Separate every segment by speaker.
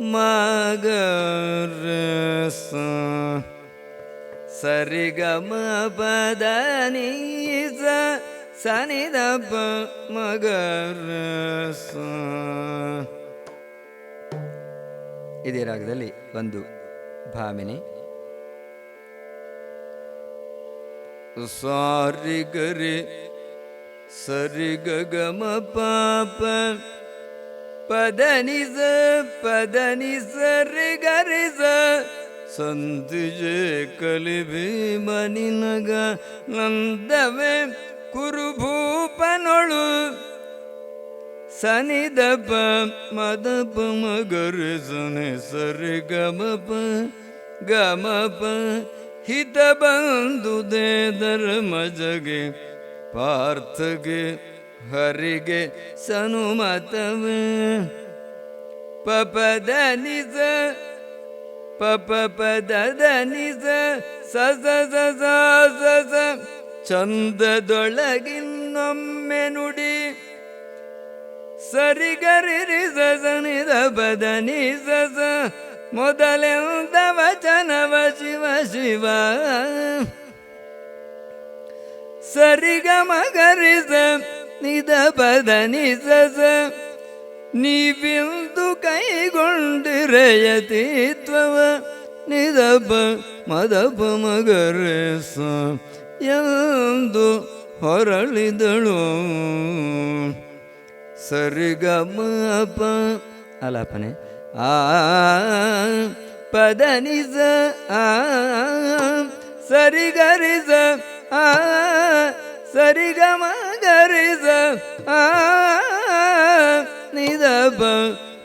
Speaker 1: ಮಗ ರ ಸ ಸರಿಗಮ ಪದ ನೀ ಸ ಸನಿ ದ ಪ ಮಗ ರ ಸ. ಇದೇ ರಾಗದಲ್ಲಿ ಒಂದು ಭಾಮಿನಿ. ಸಾರಿ ಗರಿ ಸರಿ ಗಮ ಪಾಪ ಪದ ನಿಸ ಪದ ನಿಸರಿ ಗರಿಸ ಸಂತಿಜೆ ಕಲಿ ಮನಿನಗ, ನಂದವೇ ಕುರುಭೂಪನೊಳು. ಸನಿದಪ, ಮದಪ, ಮಗರಿ ಸನಿ ಸರಿ ಗಮಪ ಗಮಪ ಹಿತ ಬಂದುದೇ ಧರ್ಮ ಜಗೆ, ಪಾರ್ಥಗೆ ಹರಿಗೆ ಸನುಮತವ. ಪಪದ ನಿಜ ಪಪ ಪದದ ನಿಜ ಸ ಸ ಸ ಸ ಸ ಸ. ಚಂದದೊಳಗಿನ್ನೊಮ್ಮೆ ನುಡಿ ಸರಿಗರಿ ರಿ ಸ ಸ, ನಿ, ದ ಪದ ನಿ, ಸ ಸ. ಮೊದಲೆಂದ ವಚನವ ಶಿವ ಶಿವ. ಸರಿಗಮ ಗರಿ ಸ ನಿದ ಪದ ನಿ ಸ ಸ ನೀವಿಂದು ಕೈಗೊಂಡಿರಯತೀತ್ವವ, ನಿದಪ ಮದಪ ಮಗರೇಸ, ಎಂದು ಹೊರಳಿದಳು. ಸರಿಗಮಪ ಅಲಪನೆ ಆ ಪದ ನಿಜ, ಆ ಸರಿಗರಿಸ ಆ ಸರಿಗಮ ಗರಿಸ ಆ ನಿದಪ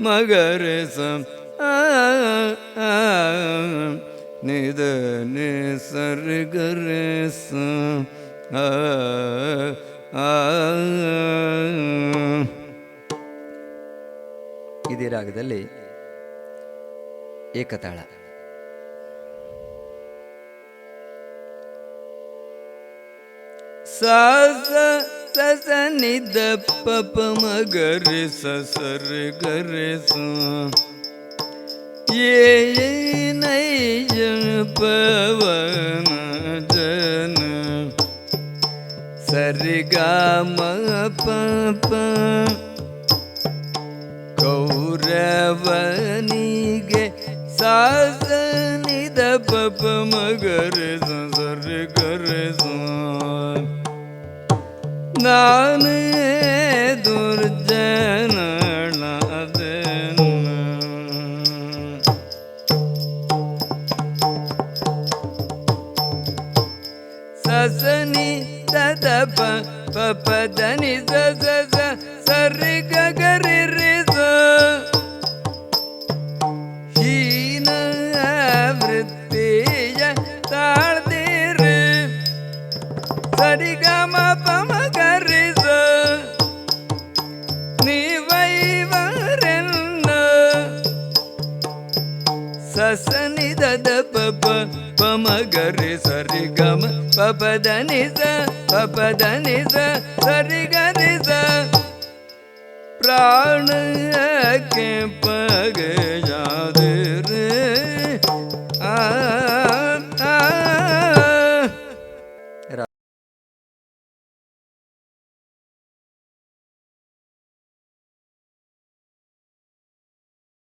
Speaker 1: ಮಗರಿಸ ಆ ಆ ನಿದ ನಿ ಸರಿಗರಿಸ ಆ. ಇದೇ ರಾಗದಲ್ಲಿ ಏಕತಾಳ. ಸಾಸ ಸಸ ನಿದ್ದ ಪಪ ಮಗರಿ ಸರಿ ಗರಿ, ಸ. ಏ ನೈಜ ಪವನ ಜನ. ಸರಿ ಗ ಮ ಪ ಕೌರವನಿಗೆ ಸಾಸನಿದ ಪಪ ಮಗರೆ ಸರಿ ಗರೆ ನಾನೇ ದುರ್ಜನ ಸಸನಿ ತದ ಪ ಪಪ ಧನಿ ಸ ಸ ಸ ಸರಿ ಗರಿ ಪಪ ಪಮ ಗರಿ ಸರಿ ಗಮ ಪಪದ ನಿಸ ಪಪದ ನಿಸ ಸರಿ ಗರಿ ಸ ಪ್ರಾಣಕ್ಕೆ